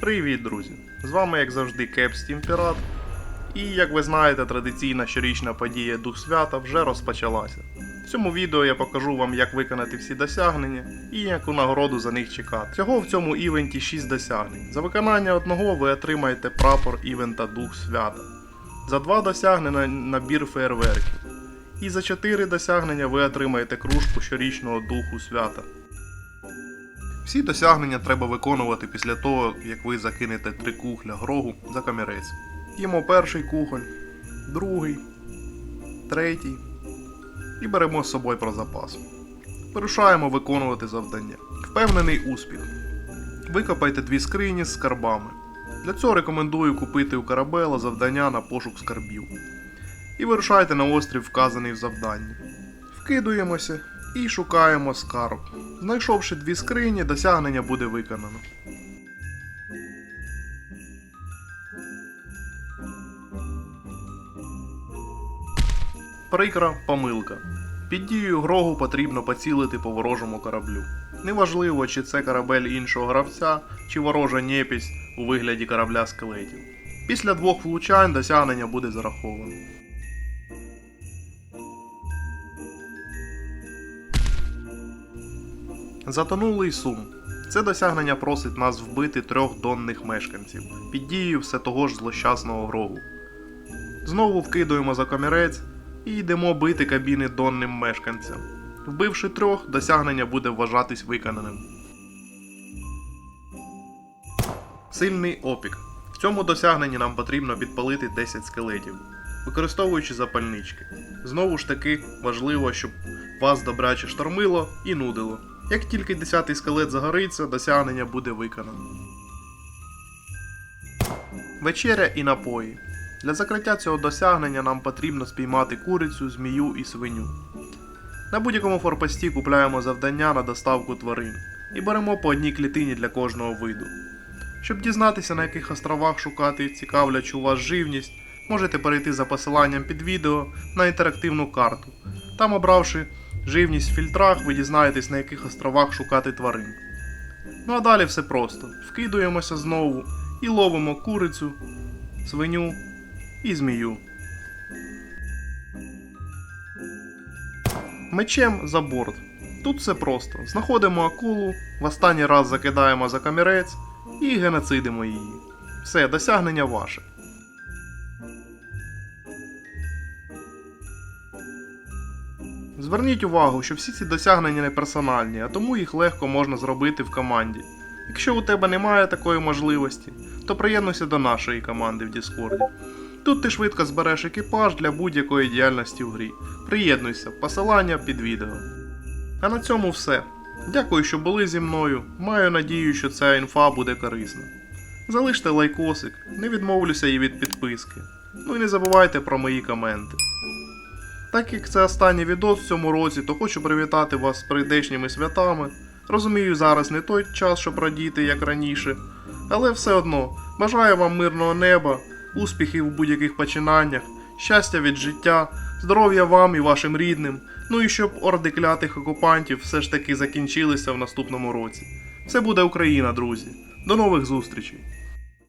Привіт, друзі! З вами, як завжди, Кепстім Пірат. І як ви знаєте, традиційна щорічна подія Дух Свята вже розпочалася. В цьому відео я покажу вам, як виконати всі досягнення і яку нагороду за них чекати. Всього в цьому івенті 6 досягнень. За виконання одного ви отримаєте прапор івента Дух Свята. За два досягнення набір фейерверків. І за 4 досягнення ви отримаєте кружку щорічного Духу Свята. Всі досягнення треба виконувати після того, як ви закинете три кухля грогу за камірець. Їмо перший кухоль, другий, третій і беремо з собою про запас. Вирушаємо виконувати завдання. Впевнений успіх. Викопайте дві скрині з скарбами. Для цього рекомендую купити у Карабела завдання на пошук скарбів. І вирушайте на острів, вказаний в завданні. Вкидуємося і шукаємо скарб. Знайшовши дві скрині, досягнення буде виконано. Прикра помилка. Під дією грогу потрібно поцілити по ворожому кораблю. Неважливо, чи це корабель іншого гравця, чи ворожа непість у вигляді корабля скелетів. Після двох влучань досягнення буде зараховано. Затонулий сум. Це досягнення просить нас вбити трьох донних мешканців під дією все того ж злощасного грогу. Знову вкидуємо за комірець і йдемо бити кабіни донним мешканцям. Вбивши трьох, досягнення буде вважатись виконаним. Сильний опік. В цьому досягненні нам потрібно підпалити 10 скелетів, використовуючи запальнички. Знову ж таки, важливо, щоб вас добряче штормило і нудило. Як тільки 10-й скелет загориться, досягнення буде виконано. Вечеря і напої. Для закриття цього досягнення нам потрібно спіймати курицю, змію і свиню. На будь-якому форпості купляємо завдання на доставку тварин і беремо по одній клітині для кожного виду. Щоб дізнатися, на яких островах шукати цікавлячу вас живність, можете перейти за посиланням під відео на інтерактивну карту. Там, обравши живність в фільтрах, ви дізнаєтесь, на яких островах шукати тварин. Ну а далі все просто. Вкидуємося знову і ловимо курицю, свиню і змію. Мечем за борт. Тут все просто. Знаходимо акулу, в останній раз закидаємо за камірець і геноцидимо її. Все, досягнення ваше. Зверніть увагу, що всі ці досягнення не персональні, а тому їх легко можна зробити в команді. Якщо у тебе немає такої можливості, то приєднуйся до нашої команди в Діскорді. Тут ти швидко збереш екіпаж для будь-якої діяльності в грі. Приєднуйся, посилання під відео. А на цьому все. Дякую, що були зі мною. Маю надію, що ця інфа буде корисна. Залиште лайкосик, не відмовлюся і від підписки. Ну і не забувайте про мої коменти. Так як це останній відос в цьому році, то хочу привітати вас з прийдешніми святами. Розумію, зараз не той час, щоб радіти, як раніше, але все одно бажаю вам мирного неба, успіхів у будь-яких починаннях, щастя від життя, здоров'я вам і вашим рідним, ну і щоб орди клятих окупантів все ж таки закінчилися в наступному році. Все буде Україна, друзі. До нових зустрічей!